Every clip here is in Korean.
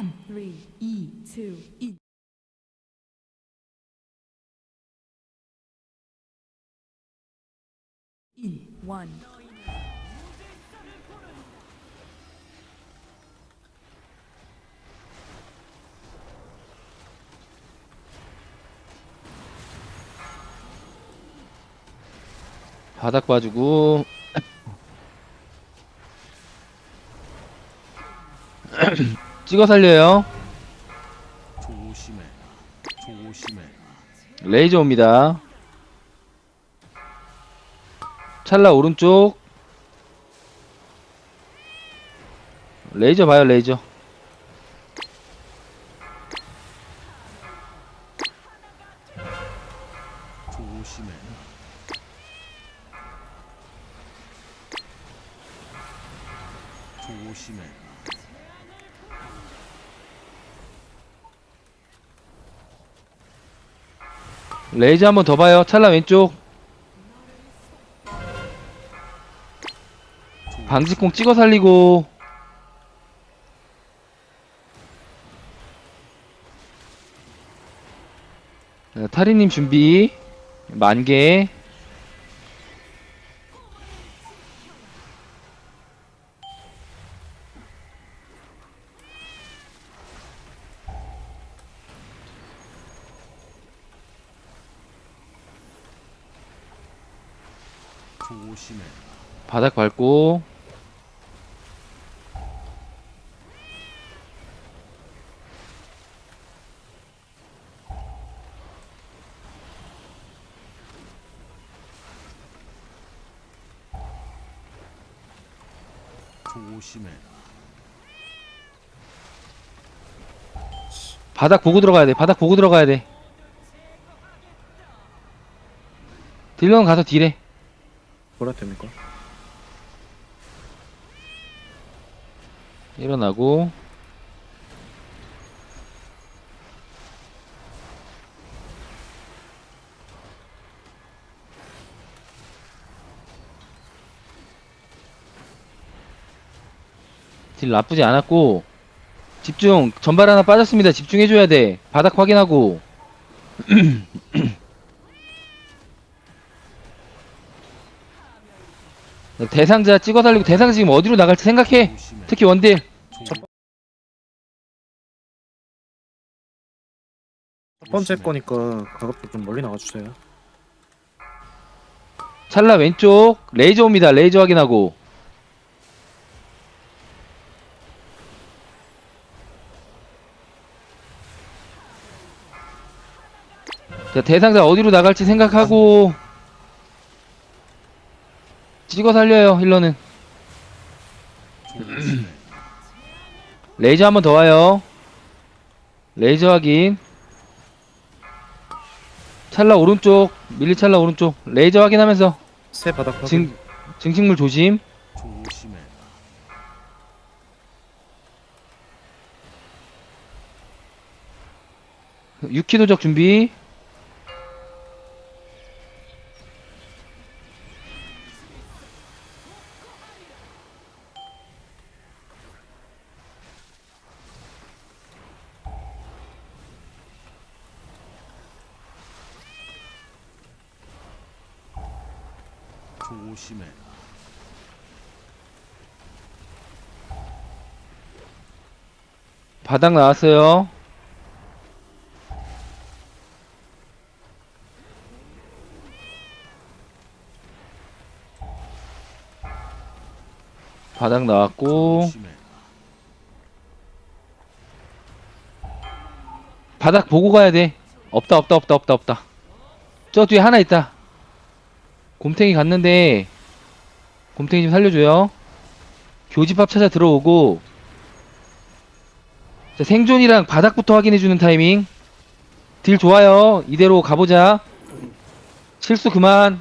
3, 3, 2, 2, 1. 일, 원. 바닥 봐주고 찍어 살려요 조심해라. 조심해라. 레이저 옵니다 찰나 오른쪽 레이저 봐요 레이저 조심해라. 조심해 레이저 한 번 더 봐요. 찰나 왼쪽. 방지콩 찍어 살리고. 자, 타리님 준비. 만개 바닥 밟고. 바닥 보고 들어가야 돼. 바닥 보고 들어가야 돼. 딜런 가서 딜해 뭐라 됩니까? 일어나고. 딜 나쁘지 않았고. 집중 전발 하나 빠졌습니다. 집중해줘야 돼. 바닥 확인하고 대상자 찍어 달리고 대상자 지금 어디로 나갈지 생각해. 특히 원딜 조- 첫 번째. 거니까 가급적 좀 멀리 나가주세요. 찰나 왼쪽 레이저 옵니다 레이저 확인하고 자 대상자 어디로 나갈지 생각하고 찍어 살려요 힐러는. 레이저 한 번 더 와요 레이저 확인 찰나 오른쪽 밀리 찰나 오른쪽 레이저 확인하면서 새 바닥. 증, 증식물 조심 조심해라. 유키 도적 준비 조심해라. 바닥 나왔어요. 바닥 나왔고. 조심해라. 바닥 보고 가야 돼. 없다 없다 없다 없다 없다. 저 뒤에 하나 있다 곰탱이 갔는데 곰탱이 좀 살려줘요. 교집합 찾아 들어오고 자, 생존이랑 바닥부터 확인해주는 타이밍. 딜 좋아요. 이대로 가보자. 실수 그만.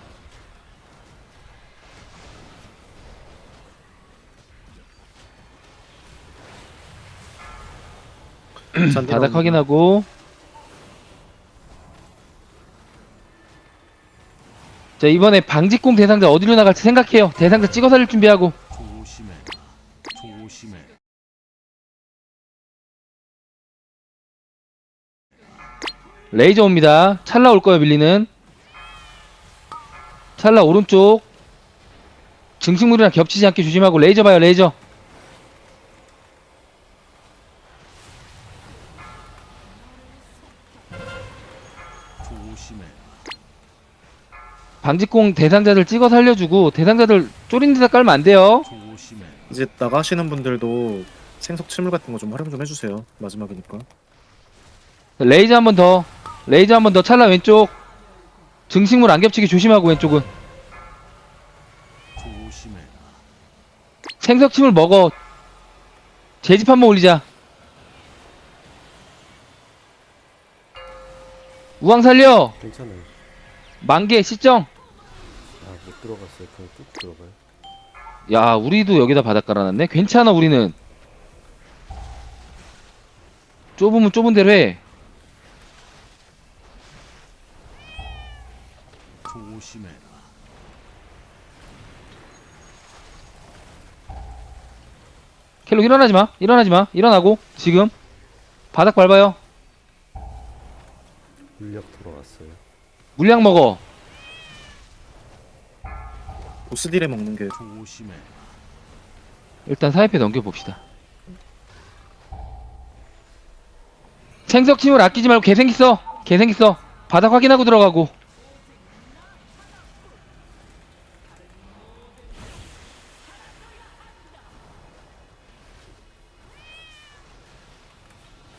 바닥 확인하고 자 이번에 방직공 대상자 어디로 나갈지 생각해요. 대상자 찍어 살릴 준비하고. 조심해. 조심해. 레이저 옵니다. 찰나 올 거예요 밀리는. 찰나 오른쪽. 증식물이랑 겹치지 않게 조심하고 레이저 봐요 레이저. 방직공 대상자들 찍어 살려주고 대상자들 쪼린 데다 깔면 안 돼요. 이제 나가시는 분들도 생석 침물 같은 거 좀 활용 좀 해주세요. 마지막이니까. 레이저 한 번 더. 레이저 한 번 더. 찰나 왼쪽. 증식물 안 겹치게 조심하고 왼쪽은. 생석침을 먹어. 재집 한 번 올리자. 우왕 살려. 괜찮아요. 만개 시정. 아, 못 들어갔어요. 그냥 쭉 들어가요. 야, 우리도 여기다 바닥 깔아놨네. 괜찮아, 우리는. 좁으면 좁은 대로 해. 조심해라. 켈로 일어나지 마. 일어나지 마. 일어나고 지금 바닥 밟아요. 물력 들어갔어요. 물량 먹어. 보스 딜에 먹는 게 조심해라. 일단 사이패 넘겨봅시다. 생석침을 아끼지 말고 개생기 써. 개생기 써. 바닥 확인하고 들어가고.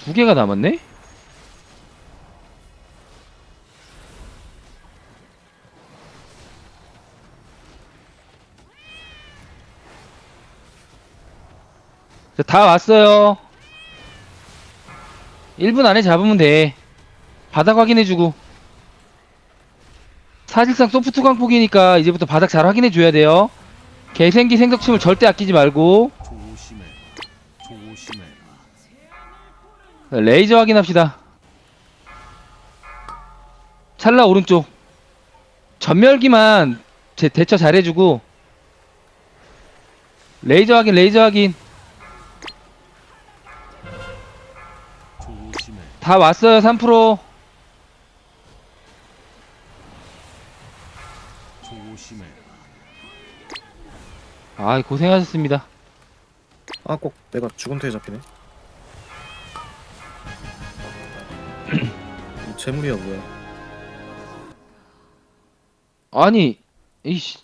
두 개가 남았네? 다 왔어요. 1분 안에 잡으면 돼. 바닥 확인해주고. 사실상 소프트 광폭이니까 이제부터 바닥 잘 확인해줘야 돼요. 개생기 생석침을 절대 아끼지 말고. 레이저 확인합시다. 찰나 오른쪽. 전멸기만 제, 대처 잘해주고. 레이저 확인, 레이저 확인. 다 왔어요, 3%. 조심해라. 아, 고생하셨습니다. 아 꼭 내가 죽은 퇴에 잡히네. 이 재물이야 뭐야? 아니, 이씨.